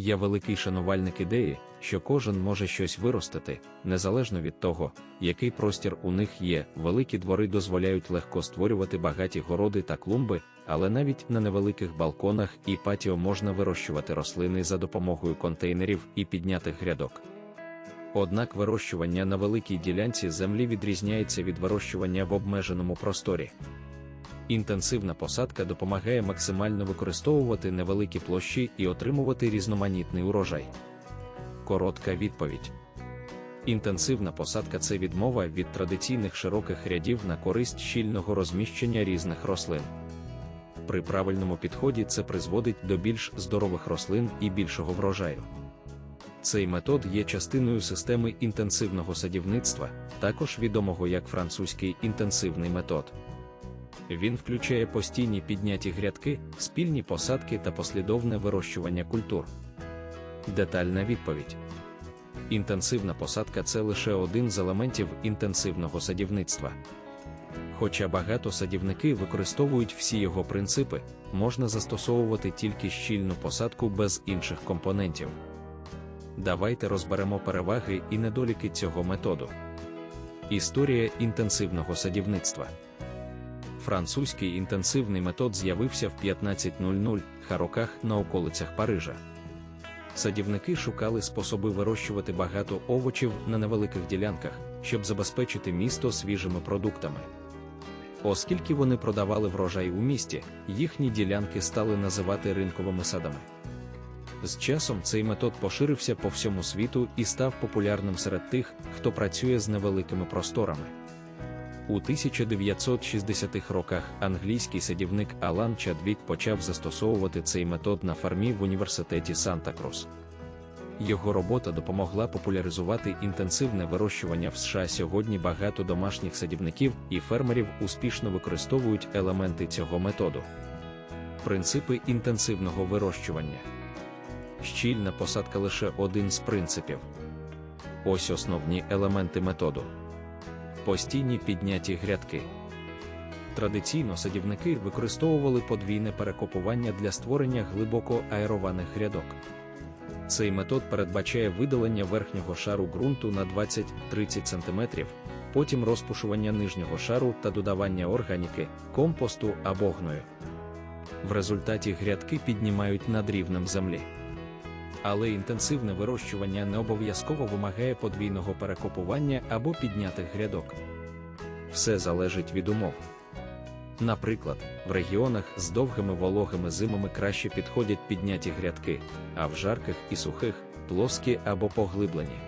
Я великий шанувальник ідеї, що кожен може щось виростити, незалежно від того, який простір у них є. Великі двори дозволяють легко створювати багаті городи та клумби, але навіть на невеликих балконах і патіо можна вирощувати рослини за допомогою контейнерів і піднятих грядок. Однак вирощування на великій ділянці землі відрізняється від вирощування в обмеженому просторі. Інтенсивна посадка допомагає максимально використовувати невеликі площі і отримувати різноманітний урожай. Коротка відповідь. Інтенсивна посадка це відмова від традиційних широких рядів на користь щільного розміщення різних рослин. При правильному підході це призводить до більш здорових рослин і більшого врожаю. Цей метод є частиною системи інтенсивного садівництва, також відомого як французький інтенсивний метод. Він включає постійні підняті грядки, спільні посадки та послідовне вирощування культур. Детальна відповідь. Інтенсивна посадка це лише один з елементів інтенсивного садівництва. Хоча багато садівники використовують всі його принципи, можна застосовувати тільки щільну посадку без інших компонентів. Давайте розберемо переваги і недоліки цього методу. Історія інтенсивного садівництва. Французький інтенсивний метод з'явився в 1500 роках на околицях Парижа. Садівники шукали способи вирощувати багато овочів на невеликих ділянках, щоб забезпечити місто свіжими продуктами. Оскільки вони продавали врожай у місті, їхні ділянки стали називати ринковими садами. З часом цей метод поширився по всьому світу і став популярним серед тих, хто працює з невеликими просторами. У 1960-х роках англійський садівник Алан Чадвік почав застосовувати цей метод на фармі в університеті Санта-Крус. Його робота допомогла популяризувати інтенсивне вирощування в США. Сьогодні багато домашніх садівників і фермерів успішно використовують елементи цього методу. Принципи інтенсивного вирощування. Щільна посадка лише один з принципів. Ось основні елементи методу. Постійні підняті грядки. Традиційно садівники використовували подвійне перекопування для створення глибоко аерованих грядок. Цей метод передбачає видалення верхнього шару ґрунту на 20-30 см, потім розпушування нижнього шару та додавання органіки, компосту або гною. В результаті грядки піднімають над рівнем землі. Але інтенсивне вирощування не обов'язково вимагає подвійного перекопування або піднятих грядок. Все залежить від умов. Наприклад, в регіонах з довгими вологими зимами краще підходять підняті грядки, а в жарких і сухих плоскі або поглиблені.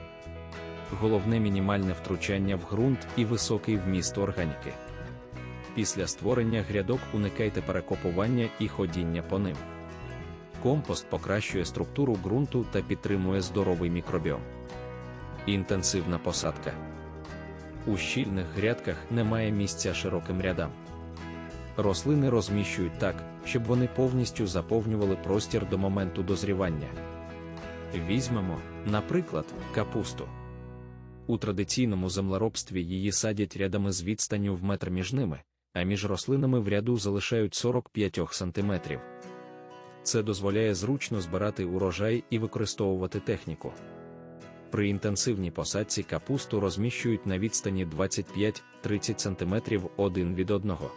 Головне мінімальне втручання в ґрунт і високий вміст органіки. Після створення грядок уникайте перекопування і ходіння по ним. Компост покращує структуру ґрунту та підтримує здоровий мікробіом. Інтенсивна посадка. У щільних грядках немає місця широким рядам. Рослини розміщують так, щоб вони повністю заповнювали простір до моменту дозрівання. Візьмемо, наприклад, капусту. У традиційному землеробстві її садять рядами з відстанню в метр між ними, а між рослинами в ряду залишають 45 см. Це дозволяє зручно збирати урожай і використовувати техніку. При інтенсивній посадці капусту розміщують на відстані 25-30 см один від одного.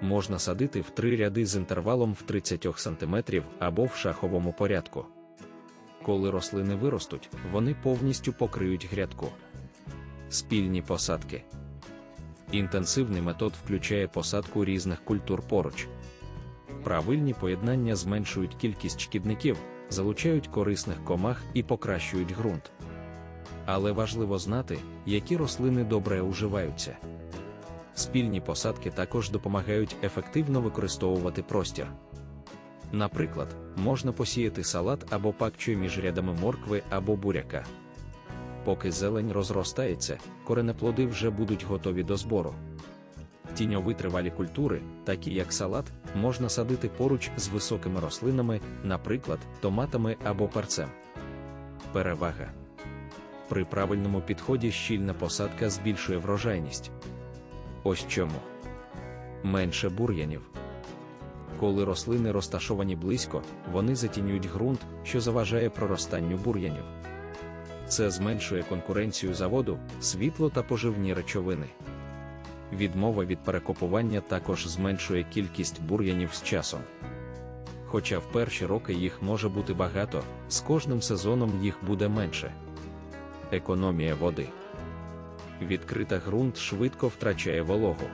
Можна садити в три ряди з інтервалом в 30 см або в шаховому порядку. Коли рослини виростуть, вони повністю покриють грядку. Спільні посадки. Інтенсивний метод включає посадку різних культур поруч. Правильні поєднання зменшують кількість шкідників, залучають корисних комах і покращують ґрунт. Але важливо знати, які рослини добре уживаються. Спільні посадки також допомагають ефективно використовувати простір. Наприклад, можна посіяти салат або пакчу між рядами моркви або буряка. Поки зелень розростається, коренеплоди вже будуть готові до збору. Тіньові тривалі культури, такі як салат, можна садити поруч з високими рослинами, наприклад, томатами або перцем. Перевага при правильному підході щільна посадка збільшує врожайність. Ось чому менше бур'янів. Коли рослини розташовані близько, вони затінюють ґрунт, що заважає проростанню бур'янів. Це зменшує конкуренцію за воду, світло та поживні речовини. Відмова від перекопування також зменшує кількість бур'янів з часом. Хоча в перші роки їх може бути багато, з кожним сезоном їх буде менше. Економія води. Відкрита ґрунт швидко втрачає вологу.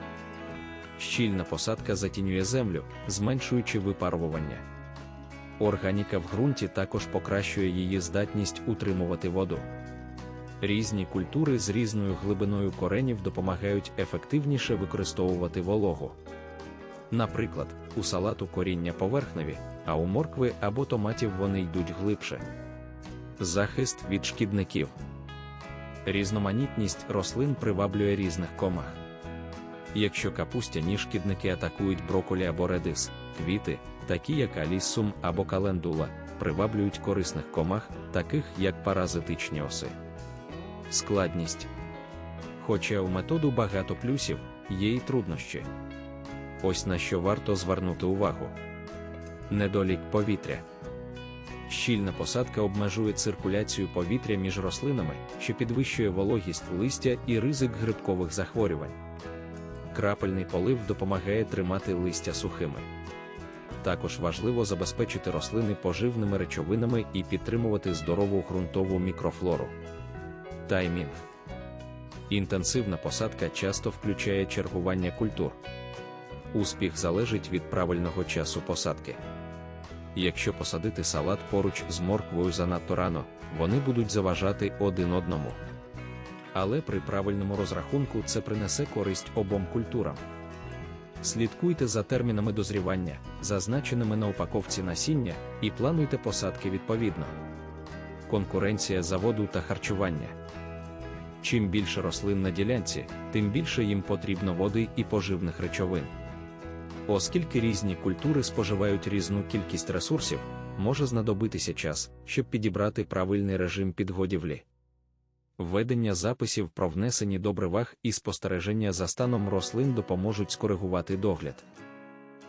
Щільна посадка затінює землю, зменшуючи випарування. Органіка в ґрунті також покращує її здатність утримувати воду. Різні культури з різною глибиною коренів допомагають ефективніше використовувати вологу. Наприклад, у салату коріння поверхневі, а у моркви або томатів вони йдуть глибше. Захист від шкідників. Різноманітність рослин приваблює різних комах. Якщо капустяні шкідники атакують броколі або редис, квіти, такі як аліссум або календула, приваблюють корисних комах, таких як паразитичні оси. Складність. Хоча у методу багато плюсів, є й труднощі. Ось на що варто звернути увагу. Недолік повітря. Щільна посадка обмежує циркуляцію повітря між рослинами, що підвищує вологість листя і ризик грибкових захворювань. Крапельний полив допомагає тримати листя сухими. Також важливо забезпечити рослини поживними речовинами і підтримувати здорову ґрунтову мікрофлору. Таймінг. Інтенсивна посадка часто включає чергування культур. Успіх залежить від правильного часу посадки. Якщо посадити салат поруч з морквою занадто рано, вони будуть заважати один одному. Але при правильному розрахунку це принесе користь обом культурам. Слідкуйте за термінами дозрівання, зазначеними на упаковці насіння, і плануйте посадки відповідно. Конкуренція за воду та харчування. Чим більше рослин на ділянці, тим більше їм потрібно води і поживних речовин. Оскільки різні культури споживають різну кількість ресурсів, може знадобитися час, щоб підібрати правильний режим підгодівлі. Введення записів про внесені добривах і спостереження за станом рослин допоможуть скоригувати догляд.